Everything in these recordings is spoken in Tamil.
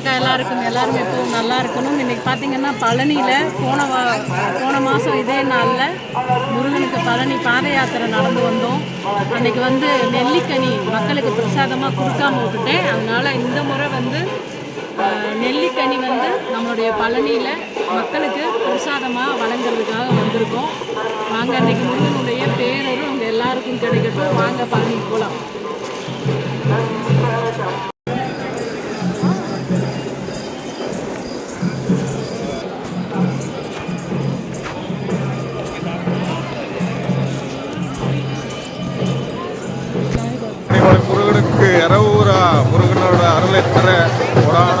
பக்கம் எல்லாருக்கும் எல்லாரும் எப்பவும் நல்லா இருக்கணும். இன்னைக்கு பார்த்தீங்கன்னா பழனியில் போன வா போன மாதம் இதே நாளில் முருகனுக்கு பழனி பாத யாத்திரை நடந்து வந்தோம். அன்னைக்கு வந்து நெல்லிக்கனி மக்களுக்கு பிரசாதமாக கொடுக்காம விட்டுட்டேன். அதனால் இந்த முறை வந்து நெல்லிக்கனி வந்து நம்மளுடைய பழனியில் மக்களுக்கு பிரசாதமாக வழங்குறதுக்காக வந்திருக்கோம். வாங்க அன்னைக்கு முருகனுடைய பேரரும் உங்கள் எல்லாருக்கும் கிடைக்கட்டும். வாங்க பழனி போகலாம் இரவுரா முருகனோட அருளை தர கொடான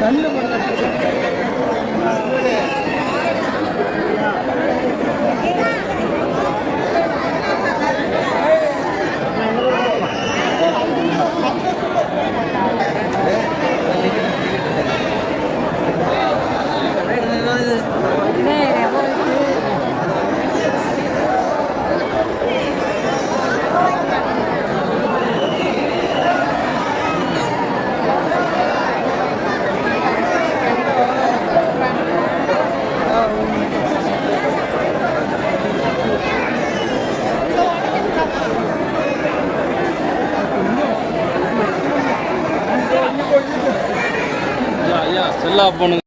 தள்ளுபடுத்த செல்லா போனுங்க